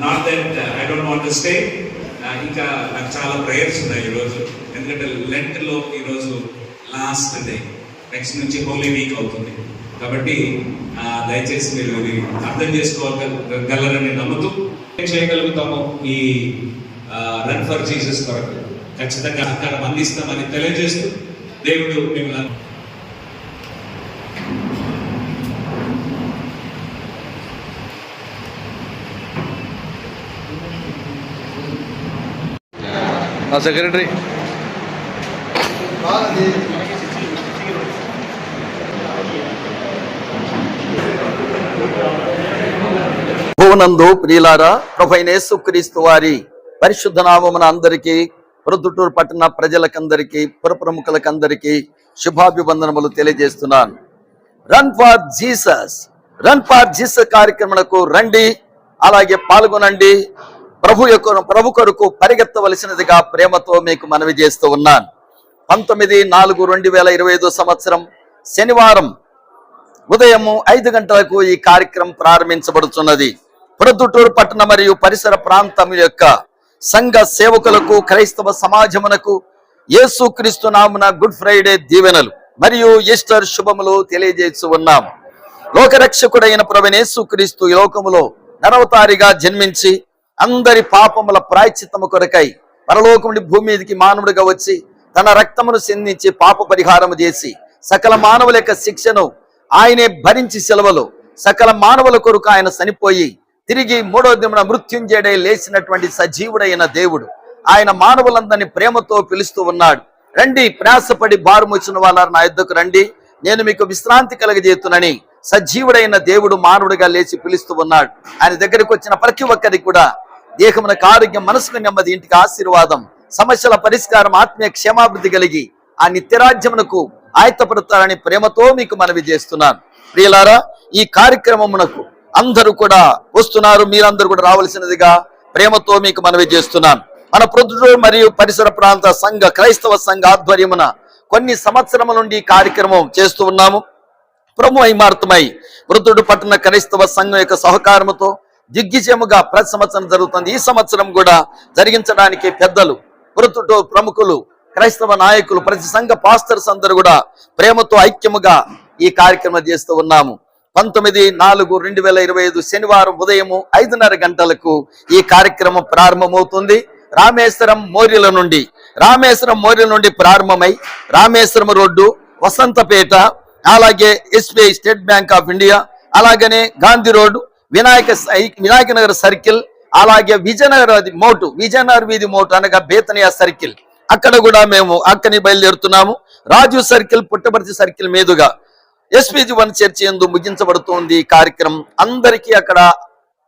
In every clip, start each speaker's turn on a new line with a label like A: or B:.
A: Not that I don't want to stay ఇంకా నాకు చాలా ప్రేయర్స్ ఉన్నాయి ఈరోజు ఎందుకంటే లెంట్లో ఈరోజు లాస్ట్ డే నెక్స్ట్ నుంచి హోలీ వీక్ అవుతుంది. కాబట్టి దయచేసి మీరు ఇది అర్థం చేసుకోగలరని నమ్ముతూ ఏం చేయగలుగుతాము ఈ రన్ ఫర్ జీసస్ కొరకు ఖచ్చితంగా సహకారం అందిస్తామని తెలియజేస్తూ దేవుడు మిమ్మల్ని
B: ఆ సెక్రటరీ.
C: భువనందు ప్రియులారా ప్రభైనేసు క్రీస్తు వారి పరిశుద్ధ నామమున అందరికీ ప్రొద్దుటూరు పట్టణ ప్రజలకందరికీ పురప్రముఖులకందరికీ శుభాభివందనములు తెలియజేస్తున్నాను. Run for Jesus run for Jesus కార్యక్రమాలకు రండి అలాగే పాల్గొనండి. ప్రభు యొక్క ప్రభు కొరకు పరిగెత్తవలసినదిగా ప్రేమతో మీకు మనవి చేస్తూ ఉన్నాను. పంతొమ్మిది నాలుగు రెండు వేల ఇరవై ఐదో సంవత్సరం శనివారం ఉదయము ఐదు గంటలకు ఈ కార్యక్రమం ప్రారంభించబడుతున్నది. ప్రొద్దుటూరు పట్టణ మరియు పరిసర ప్రాంతం యొక్క సంఘ సేవకులకు క్రైస్తవ సమాజమునకు యేసుక్రీస్తు నామున గుడ్ ఫ్రైడే దీవెనలు మరియు ఈస్టర్ శుభములు తెలియజేస్తూ ఉన్నాం లోకరక్షకుడైన ప్రవణేసుక్రీస్తు ఈ లోకములో నరవతారిగా జన్మించి అందరి పాపముల ప్రాయచిత్తము కొరకై పరలోకముడి భూమి మీదకి మానవుడిగా వచ్చి తన రక్తమును సిందించి పాప పరిహారము చేసి సకల మానవుల యొక్క శిక్షను ఆయనే భరించి సెలవులు. సకల మానవుల కొరకు ఆయన చనిపోయి తిరిగి మూడో దిన మృత్యుంజయుడై లేచినటువంటి సజీవుడైన దేవుడు. ఆయన మానవులందరినీ ప్రేమతో పిలుస్తూ ఉన్నాడు. రండి ప్రయాసపడి బారుమొచ్చిన వాళ్ళ నా యుద్ధకు రండి. నేను మీకు విశ్రాంతి కలగజేతునని సజీవుడైన దేవుడు మానవుడిగా లేచి పిలుస్తూ ఉన్నాడు. ఆయన దగ్గరికి వచ్చిన ప్రతి ఒక్కరికి కూడా దేహమునకు ఆరోగ్యం మనసుకు నెమ్మది ఇంటికి ఆశీర్వాదం సమస్యల పరిష్కారం ఆత్మీయ క్షేమాభివృద్ధి కలిగి ఆ నిత్యరాజ్యమునకు ఆయత్తపడతారని ప్రేమతో మీకు మనవి చేస్తున్నాను. ప్రియులారా ఈ కార్యక్రమమునకు అందరూ కూడా వస్తున్నారు మీరందరూ కూడా రావాల్సినదిగా ప్రేమతో మీకు మనవి చేస్తున్నాను. మన ప్రొద్దుటూరు మరియు పరిసర ప్రాంత సంఘ క్రైస్తవ సంఘ ఆధ్వర్యమున కొన్ని సంవత్సరముల నుండి ఈ కార్యక్రమం చేస్తూ ఉన్నాము. ప్రముఖ అయిమార్తమై వృద్ధుడు పట్టణ క్రైస్తవ సంఘం యొక్క సహకారముతో దిగ్విజయముగా ప్రతి సంవత్సరం జరుగుతుంది. ఈ సంవత్సరం కూడా జరిగించడానికి పెద్దలు వృద్ధుడు ప్రముఖులు క్రైస్తవ నాయకులు ప్రతి సంఘ పాస్టర్స్ అందరూ కూడా ప్రేమతో ఐక్యముగా ఈ కార్యక్రమం చేస్తూ ఉన్నాము. పంతొమ్మిది నాలుగు రెండు వేల ఇరవై ఐదు శనివారం ఉదయము ఐదున్నర గంటలకు ఈ కార్యక్రమం ప్రారంభమవుతుంది. రామేశ్వరం మోర్యుల నుండి రామేశ్వరం మోర్యుల నుండి ప్రారంభమై రామేశ్వరం రోడ్డు వసంతపేట అలాగే SBI state bank of India అలాగనే గాంధీ రోడ్ వినాయక సై- వినాయక నగర్ సర్కిల్ అలాగే విజయనగర్ అది మోటు విజయనగర్ వీధి మోటు అనగా బేతనియా సర్కిల్. అక్కడ కూడా మేము అక్కని బయలుదేరుతున్నాము. రాజు సర్కిల్ పుట్టపర్తి సర్కిల్ మీదుగా ఎస్పీజీ వన్ చర్చి ఎందు ముగించబడుతోంది కార్యక్రమం. అందరికీ అక్కడ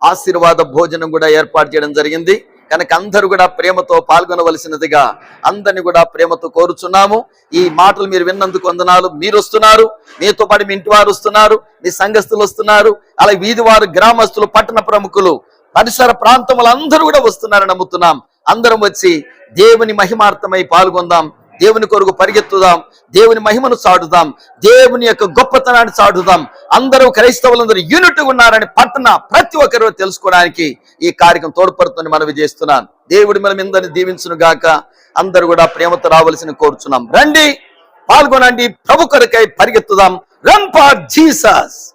C: ఆశీర్వాద భోజనం కూడా ఏర్పాటు చేయడం జరిగింది. కనుక అందరూ కూడా ప్రేమతో పాల్గొనవలసినదిగా అందరిని కూడా ప్రేమతో కోరుచున్నాము. ఈ మాటలు మీరు విన్నందుకు వందనాలు. మీరు వస్తున్నారు మీతో పాటు మీ ఇంటి వారు వస్తున్నారు మీ సంఘస్థులు వస్తున్నారు అలాగే వీధి వారు గ్రామస్తులు పట్టణ ప్రముఖులు పరిసర ప్రాంతములు అందరూ కూడా వస్తున్నారని నమ్ముతున్నాం. అందరం వచ్చి దేవుని మహిమార్థమై పాల్గొందాం. దేవుని కొరకు పరిగెత్తుదాం దేవుని మహిమను సాడుదాం దేవుని యొక్క గొప్పతనాన్ని చాటుదాం. అందరూ క్రైస్తవులందరూ యూనిట్ ఉన్నారని పట్టణ ప్రతి ఒక్కరూ తెలుసుకోవడానికి ఈ కార్యక్రమం తోడ్పడుతుంది మనవి చేస్తున్నాను. దేవుడి మనం ఇందరిని దీవించును గాక. అందరూ కూడా ప్రేమతో రావాల్సిన కోరుచున్నాం. రండి పాల్గొనండి ప్రభు కొరకై పరిగెత్తుదాం. Run for Jesus.